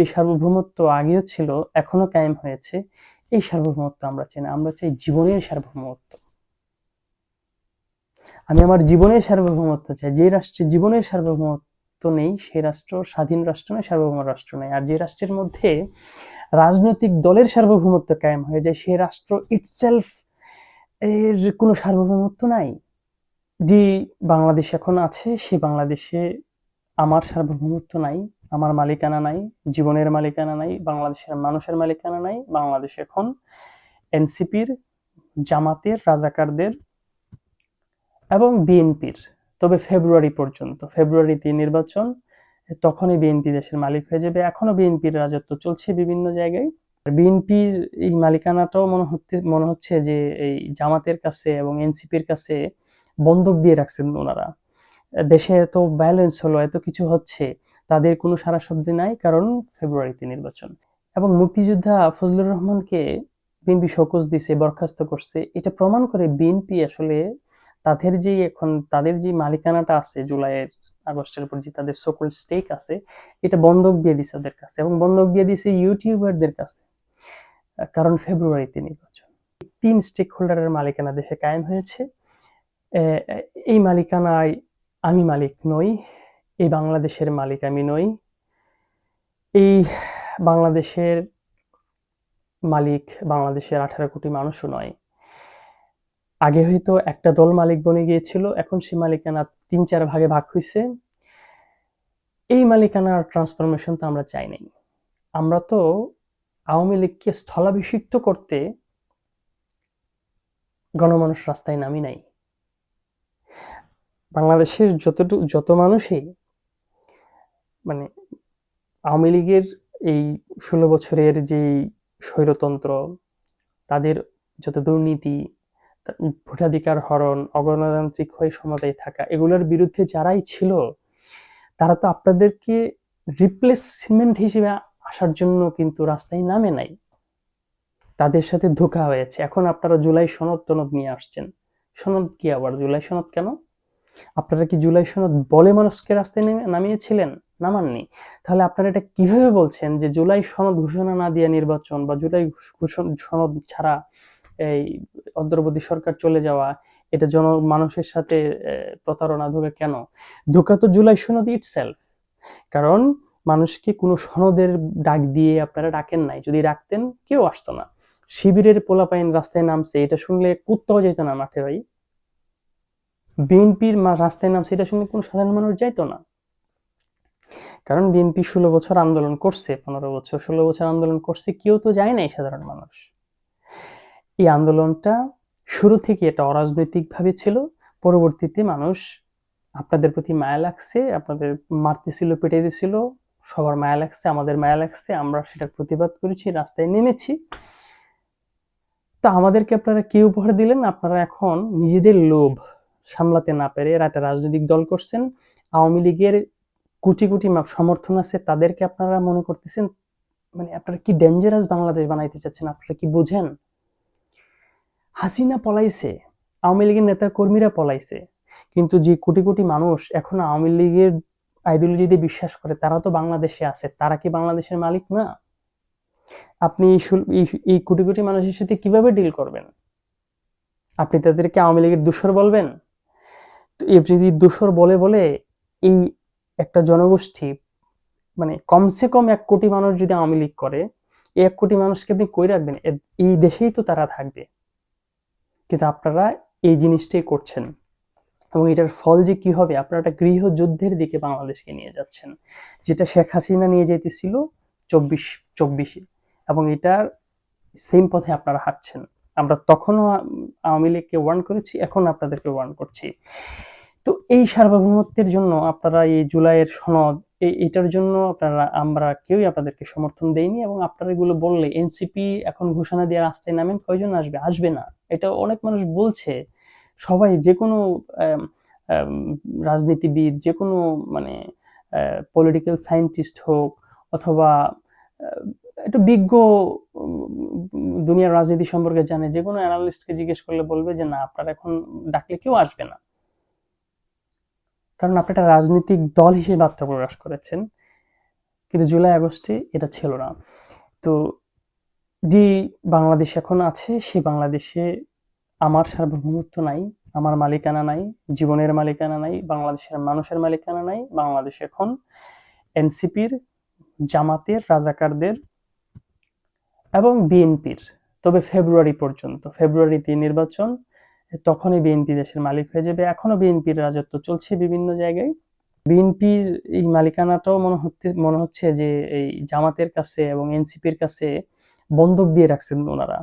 এই সার্বভৌমত্ব আগেও ছিল এখনও কায়েম হয়েছে, এই সার্বভৌমত্ব আমরা চাই না। আমরা চাই জীবনের সার্বভৌমত্ব। আমি আমার জীবনের সার্বভৌমত্ব চাই। যে রাষ্ট্রে জীবনের সার্বভৌমত্ব নেই সেই রাষ্ট্র স্বাধীন রাষ্ট্র নয়, সার্বভৌম রাষ্ট্র নেই। আর যে রাষ্ট্রের মধ্যে রাজনৈতিক দলের সার্বভৌমত্ব কায়েম হয়ে যায় সেই রাষ্ট্র ইটসেলফ এর কোনো সার্বভৌমত্ব নাই। যে বাংলাদেশ এখন আছে, সে বাংলাদেশে আমার সার্বভৌমত্ব নাই। আমার মালিকানা নাই, জীবনের মালিকানা নাই, বাংলাদেশের মানুষের মালিকানা নাই, বাংলাদেশ এখন এনসিপির, জামাতের, রাজাকারদের এবং বিএনপির। তবে ফেব্রুয়ারি পর্যন্ত ফেব্রুয়ারিতে নির্বাচন, তখনই বিএনপি দেশের মালিক হয়ে যাবে। এখনও বিএনপির রাজত্ব চলছে বিভিন্ন জায়গায়। বিএনপির এই মালিকানাটাও মনে হচ্ছে মনে হচ্ছে যে এই জামাতের কাছে এবং এনসিপির কাছে বন্দুক দিয়ে রাখছেন ওনারা। দেশে এত ব্যালেন্স হলো, এত কিছু হচ্ছে। তাদের কোনো সারা শব্দ নাই, কারণ ফেব্রুয়ারিতে নির্বাচন। এবং মুক্তিযোদ্ধা ফজলুর রহমানকে বিএনপি শোকজ দিছে, বরখাস্ত করছে। এটা প্রমাণ করে বিএনপি আসলে তাদের যে এখন, তাদের যে মালিকানাটা আছে, জুলাইয়ের আগস্টের পর যে তাদের সকল স্টেক আছে, এটা বন্ধক দিয়ে দিছে ওদের কাছে এবং বন্ধক দিয়ে দিছে ইউটিউবারদের কাছে, কারণ ফেব্রুয়ারিতে নির্বাচন। তিন স্টেক হোল্ডারের মালিকানা দেশে কায়েম হয়েছে। এই মালিকানায় আমি মালিক নই এই বাংলাদেশের মালিক আমি নই। এই বাংলাদেশের মালিক বাংলাদেশের আঠারো কোটি মানুষও নয়। আগে হয়তো একটা দল মালিক বনে গিয়েছিল, এখন সে মালিকানা তিন চার ভাগে ভাগ হয়েছে এই মালিকানার ট্রান্সফরমেশন তো আমরা চাই নাই। আমরা তো আওয়ামী লীগকে স্থলাভিষিক্ত করতে গণমানুষ রাস্তায় নামি নাই। বাংলাদেশের যতটুকু যত মানুষই মানে আওয়ামী লীগের এই ষোলো বছরের যে স্বৈরতন্ত্র, তাদের যত দুর্নীতি ভোটাধিকার হরণ, অগণতান্ত্রিক হয়ে সমতায় থাকা, এগুলোর বিরুদ্ধে যারাই ছিল, তারা তো আপনাদেরকে রিপ্লেসমেন্ট হিসেবে আসার জন্য কিন্তু রাস্তায় নামে নাই। তাদের সাথে ধোকা হয়েছে। এখন আপনারা জুলাই সনদ টনদ নিয়ে আসছেন। সনদ কি আবার? জুলাই সনদ কেন? আপনারা কি জুলাই সনদ বলে মানুষকে রাস্তায় নামিয়েছিলেন? নামাননি তাহলে আপনারা এটা কীভাবে বলছেন যে জুলাই সনদ ঘোষণা না দিয়ে নির্বাচন বা জুলাই সনদ ছাড়া এই অন্তর্বর্তী সরকার চলে যাওয়া, এটা জন মানুষের সাথে প্রতারণা ধোকা কেন? ধোকা তো জুলাই সনদ ইটসেলফ কারণ মানুষকে কোনো সনদের ডাক দিয়ে আপনারা ডাকেন নাই। যদি ডাকতেন, কেউ আসতো না। শিবিরের পোলাপাইন রাস্তায় নামছে, এটা শুনলে কুত্তাও যেত না মাঠে ভাই। বিএনপির রাস্তায় নামছে, এটা শুনলে কোনো সাধারণ মানুষ যাইতো না। কারণ বিএনপি ষোলো বছর আন্দোলন করছে, পনেরো বছর ষোলো বছর আন্দোলন করছে, কেউ তো যায় নাই সাধারণ মানুষ। এই আন্দোলনটা শুরু থেকে এটা অরাজনৈতিকভাবে ছিল, পরবর্তীতে মানুষ আপনাদের প্রতি মায়া লাগছে, আপনাদের মারতেছিল পেটে দিছিল সবার মায়া লাগছে, আমাদের মায়া লাগছে, আমরা সেটার প্রতিবাদ করেছি, রাস্তায় নেমেছি। তো আমাদেরকে আপনারা কি উপহার দিলেন, আপনারা এখন নিজেদের লোভ সামলাতে না পেরে একটা রাজনৈতিক দল করছেন, আওয়ামী লীগের কোটি কোটি সমর্থন আছে, তাদেরকে আপনারা মনে করতেছেন? মানে আপনারা কি ডেঞ্জারাস বাংলাদেশ বানাইতে চাচ্ছেন? আপনারা কি বুঝেন? হাসিনা পলাইছে, আওয়ামী লীগের নেতা কর্মীরা পলাইছে, কিন্তু যে কোটি কোটি মানুষ এখন আওয়ামী লীগের আইডিওলজিতে বিশ্বাস করে, তারা তো বাংলাদেশে আছে, তারা কি বাংলাদেশের মালিক না? আপনি এই কোটি কোটি মানুষের সাথে কীভাবে ডিল করবেন? আপনি তাদেরকে আওয়ামী লীগের দূষর বলবেন? তো যদি দূষর বলে বলে, এই একটা জনগোষ্ঠী মানে কমসে কম এক কোটি মানুষ যদি আওয়ামী লীগ করে, এই এক কোটি মানুষকে আপনি কই রাখবেন? এই দেশেই তো তারা থাকবে। কিন্তু আপনারা এই জিনিসটাই করছেন। এবং এটার ফল যে কি হবে? আপনারা একটা গৃহযুদ্ধের দিকে বাংলাদেশকে নিয়ে যাচ্ছেন, যেটা শেখ হাসিনা নিয়ে যেতেছিল চব্বিশ, চব্বিশে। এবং এটার সেম পথে আপনারা হাঁটছেন। আমরা তখনও আওয়ামী লীগকে ওয়ার্ন করেছি, এখন আপনাদেরকে ওয়ার্ন করছি। তো এই সার্বভৌমত্বের জন্য আপনারা এই জুলাইয়ের সনদ এটার জন্য আপনারা, আমরা কেউই আপনাদেরকে সমর্থন দেইনি এবং আপনারা এগুলো বললে এনসিপি এখন ঘোষণা দিয়ে রাস্তায় নামেন, কয়জন আসবে? আসবে না। এটা অনেক মানুষ বলছে। সবাই যে কোনো রাজনীতিবিদ যে কোনো মানে পলিটিক্যাল সায়েন্টিস্ট হোক অথবা একটু বিজ্ঞ দুনিয়ার রাজনীতি সম্পর্কে জানে যে কোনো অ্যানালিস্টকে জিজ্ঞেস করলে বলবে যে, না, আপনারা এখন ডাকলে কেউ আসবে না। কারণ আপনি একটা রাজনৈতিক দল হিসেবে আত্মপ্রকাশ করেছেন, কিন্তু জুলাই, আগস্টে এটা ছিল না। তো যে বাংলাদেশ এখন আছে, সে বাংলাদেশে আমার সার্বভৌমত্ব নাই, আমার মালিকানা নাই, জীবনের মালিকানা নাই, বাংলাদেশের মানুষের মালিকানা নাই, বাংলাদেশ এখন এনসিপির, জামাতের, রাজাকারদের এবং বিএনপির। তবে ফেব্রুয়ারি পর্যন্ত, ফেব্রুয়ারিতে নির্বাচন তখনই বিএনপি দেশের মালিক হয়ে যাবে। এখনও বিএনপির রাজত্ব চলছে বিভিন্ন জায়গায়। বিএনপির এই মালিকানাটাও মনে হচ্ছে মনে হচ্ছে যে এই জামাতের কাছে এবং এনসিপির কাছে বন্দুক দিয়ে রাখছেন ওনারা।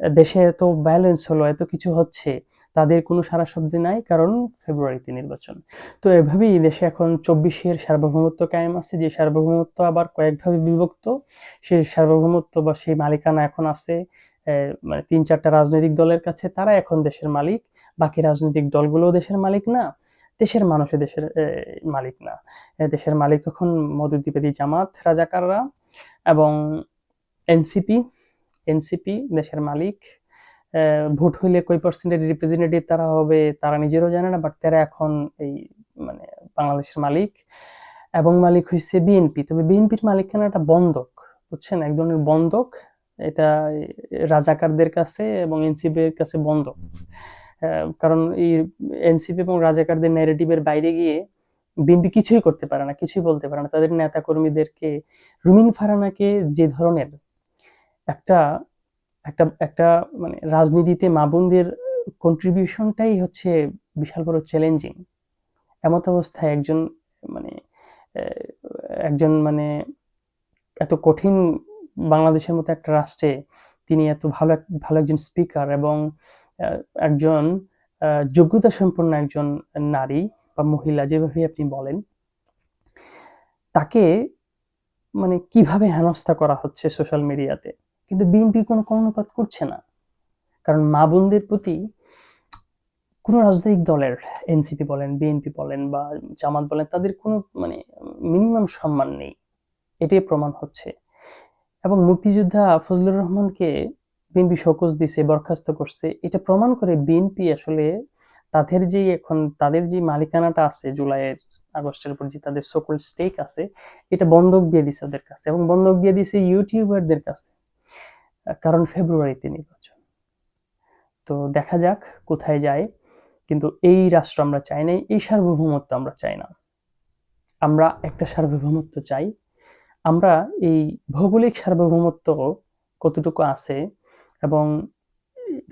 দেশে এত ব্যালেন্স হলো, এত কিছু হচ্ছে, তাদের কোনো সারা শব্দ নাই, কারণ ফেব্রুয়ারিতে নির্বাচন। তো এভাবেই দেশে এখন চব্বিশের সার্বভৌমত্ব কায়েম আছে। যে সার্বভৌমত্ব আবার কয়েকভাবে বিভক্ত, সেই সার্বভৌমত্ব বা সেই মালিকানা এখন আছে। মানে তিন চারটা রাজনৈতিক দলের কাছে তারা এখন দেশের মালিক, বাকি রাজনৈতিক দলগুলোও দেশের মালিক না, দেশের মানুষে দেশের মালিক না। দেশের মালিক এখন মধুদ্বীপেদি জামাত, রাজাকাররা এবং এনসিপি এনসিপি দেশের মালিক। ভোট হইলে কই পার্সেন্টের রিপ্রেজেন্টেটিভ তারা হবে তারা নিজেরও জানে না বাট তারা এখন এই মানে বাংলাদেশের মালিক এবং মালিক হয়েছে বিএনপি তবে বিএনপির মালিকানাটা বন্ধক, বুঝছেন? এক ধরনের বন্ধক এটা রাজাকারদের কাছে এবং এনসিপির কাছে বন্ধক কারণ এই এনসিপি এবং রাজাকারদের ন্যারেটিভের বাইরে গিয়ে বিএনপি কিছুই করতে পারে না, কিছুই বলতে পারে না। তাদের নেতা কর্মীদেরকে রুমিন ফারানাকে যে ধরনের একটা একটা একটা মানে রাজনীতিতে মা বোনদের কন্ট্রিবিউশনটাই হচ্ছে বিশাল বড় চ্যালেঞ্জিং এমত অবস্থায় একজন মানে একজন মানে এত কঠিন বাংলাদেশের মতো একটা রাষ্ট্রে তিনি এত ভালো ভালো একজন স্পিকার এবং একজন যোগ্যতা সম্পন্ন একজন নারী বা মহিলা যেভাবে আপনি বলেন, তাকে মানে কীভাবে হেনস্থা করা হচ্ছে সোশ্যাল মিডিয়াতে কিন্তু বিএনপি কোনো কর্ণপাত করছে না। কারণ মা বোনদের প্রতি কোনো রাজনৈতিক দলের এনসিপি বলেন বিএনপি বলেন বা জামাত বলেন, তাদের কোনো মানে মিনিমাম সম্মান নেই। এটাই প্রমাণ হচ্ছে। এবং মুক্তিযোদ্ধা ফজলুর রহমানকে বিএনপি শোকজ দিছে, বরখাস্ত করছে, এটা প্রমাণ করে বিএনপি আসলে তাদের যে এখন, তাদের যে মালিকানাটা আছে জুলাইয়ের আগস্টের উপর যে তাদের সকল স্টেক আছে, এটা বন্ধক দিয়ে দিছে ওদের কাছে এবং বন্ধক দিয়ে দিছে ইউটিউবারদের কাছে, কারণ ফেব্রুয়ারিতে নির্বাচন। তো দেখা যাক কোথায় যায়, কিন্তু এই রাষ্ট্র আমরা চাই না এই সার্বভৌমত্ব আমরা চাই না। আমরা একটা সার্বভৌমত্ব চাই আমরা এই ভৌগোলিক সার্বভৌমত্ব কতটুকু আছে এবং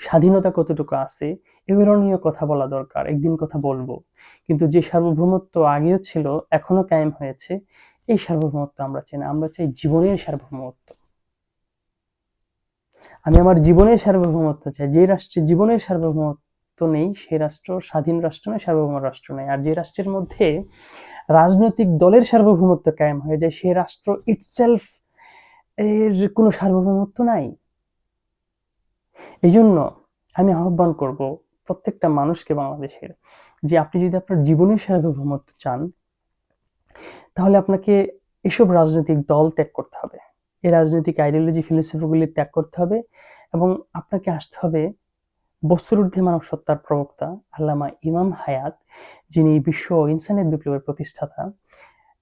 স্বাধীনতা কতটুকু আছে এগুলো নিয়ে কথা বলা দরকার, একদিন কথা বলব। কিন্তু যে সার্বভৌমত্ব আগেও ছিল, এখনও কায়েম হয়েছে, এই সার্বভৌমত্ব আমরা চাই না, আমরা চাই জীবনের সার্বভৌমত্ব। আমি আমার জীবনের সার্বভৌমত্ব চাই, যে রাষ্ট্রে জীবনের সার্বভৌমত্ব নেই সেই রাষ্ট্র স্বাধীন রাষ্ট্র নয়, সার্বভৌম রাষ্ট্র নয়। আর যে রাষ্ট্রের মধ্যে রাজনৈতিক দলের সার্বভৌমত্ব কায়েম হয়ে যায়। সে রাষ্ট্র ইটসেলফ এর কোনো সার্বভৌমত্ব নাই। এই জন্য আমি আহ্বান করব প্রত্যেকটা মানুষকে বাংলাদেশের যে আপনি যদি আপনার জীবনের সার্বভৌমত্ব চান, তাহলে আপনাকে এসব রাজনৈতিক দল ত্যাগ করতে হবে। এই রাজনৈতিক আইডিওলজি ফিলোসফিগুলি ত্যাগ করতে হবে এবং আপনাকে আসতে হবে বস্তুর ঊর্ধ্বে মানব সত্তার প্রবক্তা আল্লামা ইমাম হায়াত, যিনি বিশ্ব ইনসানিয়ত বিপ্লবের প্রতিষ্ঠাতা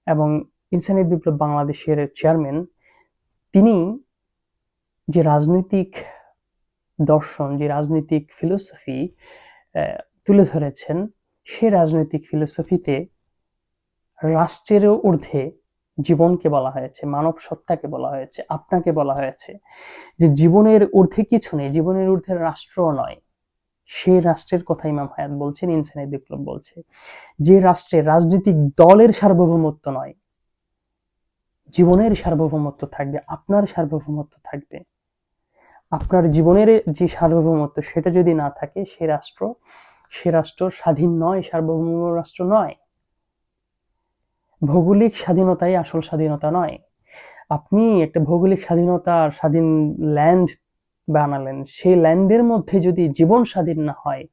এবং ইনসানিয়ত বিপ্লব বাংলাদেশের চেয়ারম্যান, তিনি যে রাজনৈতিক দর্শন, যে রাজনৈতিক ফিলোসফি তুলে ধরেছেন, সে রাজনৈতিক ফিলোসফিতে রাষ্ট্রেরও ঊর্ধ্বে জীবনকে বলা হয়েছে, মানব সত্তাকে বলা হয়েছে, আপনাকে বলা হয়েছে যে জীবনের ঊর্ধ্বে কিছু নেই, জীবনের ঊর্ধ্বে রাষ্ট্র নয়। সেই রাষ্ট্রের কথা ইমাম হায়াত বলছেন ইনসানি বিপ্লব বলছে। যে রাষ্ট্রে রাজনৈতিক দলের সার্বভৌমত্ব নয়, জীবনের সার্বভৌমত্ব থাকবে, আপনার সার্বভৌমত্ব থাকবে। আপনার জীবনের যে সার্বভৌমত্ব সেটা যদি না থাকে, সে রাষ্ট্র সে রাষ্ট্র স্বাধীন নয়, সার্বভৌম রাষ্ট্র নয়। ভৌগোলিক স্বাধীনতাই আসল স্বাধীনতা নয়। আপনি একটা ভৌগোলিক স্বাধীনতা স্বাধীন ল্যান্ড বানালেন সেই ল্যান্ডের মধ্যে যদি জীবন স্বাধীন না হয়,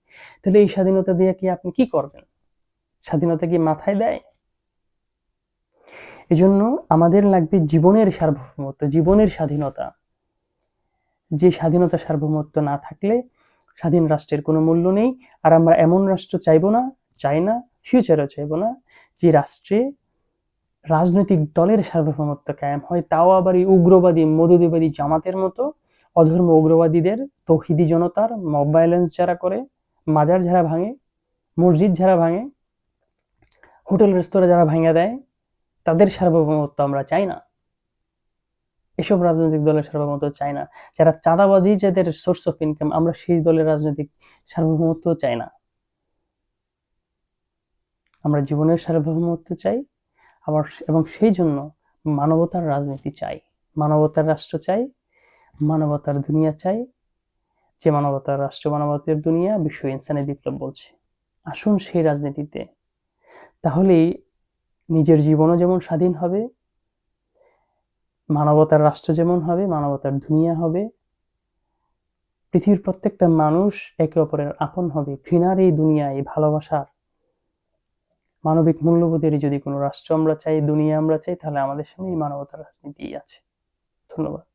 তাহলে এই স্বাধীনতা দিয়ে কি আপনি কি করবেন? স্বাধীনতা কি মাথায় দেয়? এজন্য আমাদের লাগবে জীবনের সার্বভৌমত্ব, জীবনের স্বাধীনতা। যে স্বাধীনতা সার্বভৌমত্ব না থাকলে স্বাধীন রাষ্ট্রের কোনো মূল্য নেই, আর আমরা এমন রাষ্ট্র চাইব না, চাই না ফিউচারও চাইব না, যে রাষ্ট্রে রাজনৈতিক দলের সার্বভৌমত্ব কায়েম হয়, তাও আবার এই উগ্রবাদী, মদুদিবাদী জামাতের মতো অধর্ম উগ্রবাদীদের, তৌহিদি জনতার মব যারা করে, মাজার যারা ভাঙে, মসজিদ যারা ভাঙে, হোটেল, রেস্তোরাঁ যারা ভাঙে দেয়, তাদের সার্বভৌমত্ব আমরা চাই না। এসব রাজনৈতিক দলের সার্বভৌমত্ব চাই না। যারা চাঁদাবাজি, যাদের সোর্স অফ ইনকাম আমরা সেই দলের রাজনৈতিক সার্বভৌমত্ব চাই না। আমরা জীবনের সার্বভৌমত্ব চাই, আবার এবং সেই জন্য মানবতার রাজনীতি চাই। মানবতার রাষ্ট্র চাই মানবতার দুনিয়া চাই, যে মানবতার রাষ্ট্র মানবতার দুনিয়া, বিশ্ব ইনসানি বিপ্লব বলছে। আসুন সেই রাজনীতিতে। তাহলেই নিজের জীবনও যেমন স্বাধীন হবে, মানবতার রাষ্ট্র যেমন হবে, মানবতার দুনিয়া হবে, পৃথিবীর প্রত্যেকটা মানুষ একে অপরের আপন হবে, ঘৃণার এই দুনিয়ায় ভালোবাসার মানবিক মূল্যবোধের যদি কোনো রাষ্ট্র আমরা চাই, দুনিয়া আমরা চাই, তাহলে আমাদের সামনে এই মানবতার রাজনীতি আছে। ধন্যবাদ।